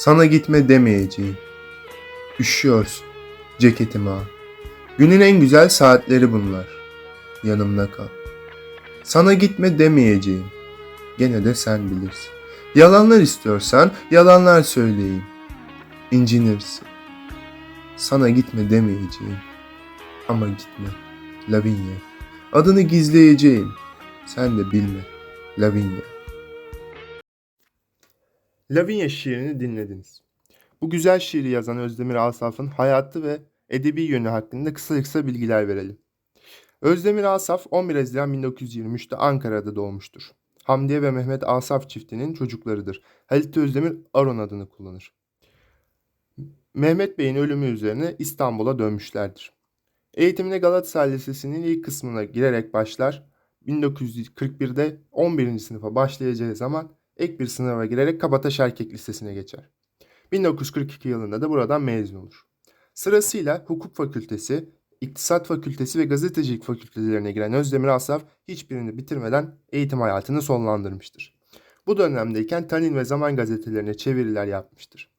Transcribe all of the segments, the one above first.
Sana gitme demeyeceğim. Üşüyorsun. Ceketimi al. Günün en güzel saatleri bunlar. Yanımda kal. Sana gitme demeyeceğim. Gene de sen bilirsin. Yalanlar istiyorsan yalanlar söyleyeyim. İncinirsin. Sana gitme demeyeceğim. Ama gitme. Lavinia. Adını gizleyeceğim. Sen de bilme. Lavinia. Lavinia şiirini dinlediniz. Bu güzel şiiri yazan Özdemir Asaf'ın hayatı ve edebi yönü hakkında kısa kısa bilgiler verelim. Özdemir Asaf 11 Haziran 1923'te Ankara'da doğmuştur. Hamdiye ve Mehmet Asaf çiftinin çocuklarıdır. Halit Özdemir Aron adını kullanır. Mehmet Bey'in ölümü üzerine İstanbul'a dönmüşlerdir. Eğitimine Galatasaray Lisesi'nin ilk kısmına girerek başlar. 1941'de 11. sınıfa başlayacağı zaman ek bir sınava girerek Kabataş Erkek Lisesi'ne geçer. 1942 yılında da buradan mezun olur. Sırasıyla Hukuk Fakültesi, İktisat Fakültesi ve Gazetecilik Fakültelerine giren Özdemir Asaf hiçbirini bitirmeden eğitim hayatını sonlandırmıştır. Bu dönemdeyken Tanin ve Zaman gazetelerine çeviriler yapmıştır.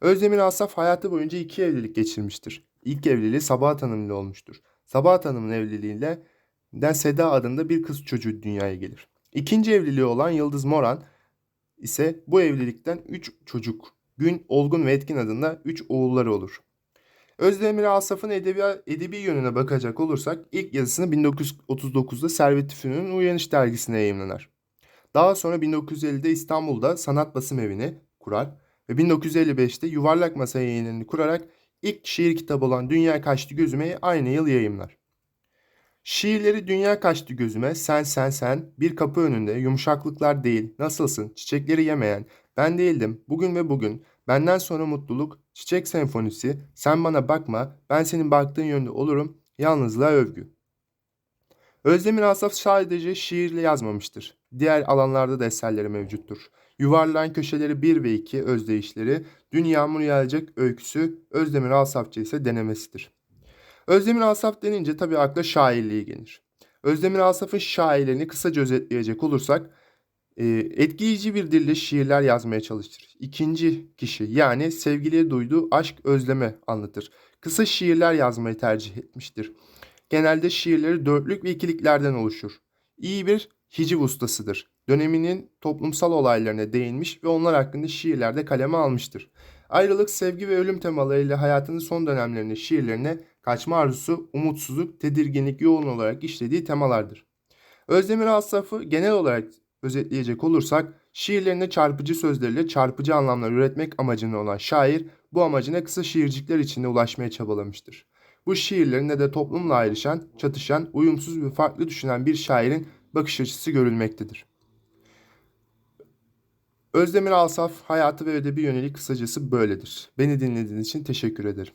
Özdemir Asaf hayatı boyunca iki evlilik geçirmiştir. İlk evliliği Sabahat Hanım ile olmuştur. Sabahat Hanım'ın evliliğiyle den Seda adında bir kız çocuğu dünyaya gelir. İkinci evliliği olan Yıldız Moran ise bu evlilikten 3 çocuk, Gün, Olgun ve Etkin adında 3 oğulları olur. Özdemir Asaf'ın edebi, edebi yönüne bakacak olursak ilk yazısını 1939'da Servet Fünun'un Uyanış dergisine yayımlanır. Daha sonra 1950'de İstanbul'da Sanat Basım Evi'ni kurar ve 1955'te Yuvarlak Masa yayınını kurarak ilk şiir kitabı olan Dünya Kaçtı Gözüme'yi aynı yıl yayımlar. Şiirleri Dünya Kaçtı Gözüme, Sen Sen Sen, Bir Kapı Önünde, Yumuşaklıklar Değil, Nasılsın, Çiçekleri Yemeyen, Ben Değildim, Bugün ve Bugün, Benden Sonra Mutluluk, Çiçek Senfonisi, Sen Bana Bakma, Ben Senin Baktığın Yönde Olurum, Yalnızlığa Övgü. Özdemir Asaf sadece şiirle yazmamıştır. Diğer alanlarda da eserleri mevcuttur. Yuvarlayan Köşeleri 1 ve 2 özdeyişleri, Dün Yağmur Yağacak öyküsü, Özdemir Asafçı ise denemesidir. Özdemir Asaf denince tabii akla şairliği gelir. Özdemir Asaf'ın şairlerini kısaca özetleyecek olursak, e, etkileyici bir dille şiirler yazmaya çalışır. İkinci kişi yani sevgiliye duyduğu aşk özleme anlatır. Kısa şiirler yazmayı tercih etmiştir. Genelde şiirleri dörtlük ve ikiliklerden oluşur. İyi bir hiciv ustasıdır. Döneminin toplumsal olaylarına değinmiş ve onlar hakkında şiirlerde kaleme almıştır. Ayrılık, sevgi ve ölüm temalarıyla hayatının son dönemlerinde şiirlerine kaçma arzusu, umutsuzluk, tedirginlik yoğun olarak işlediği temalardır. Özdemir Asaf'ı genel olarak özetleyecek olursak, şiirlerinde çarpıcı sözleriyle çarpıcı anlamlar üretmek amacına olan şair, bu amacına kısa şiircikler içinde ulaşmaya çabalamıştır. Bu şiirlerinde de toplumla ayrışan, çatışan, uyumsuz ve farklı düşünen bir şairin bakış açısı görülmektedir. Özdemir Asaf hayatı ve ödebi yönelik kısacası böyledir. Beni dinlediğiniz için teşekkür ederim.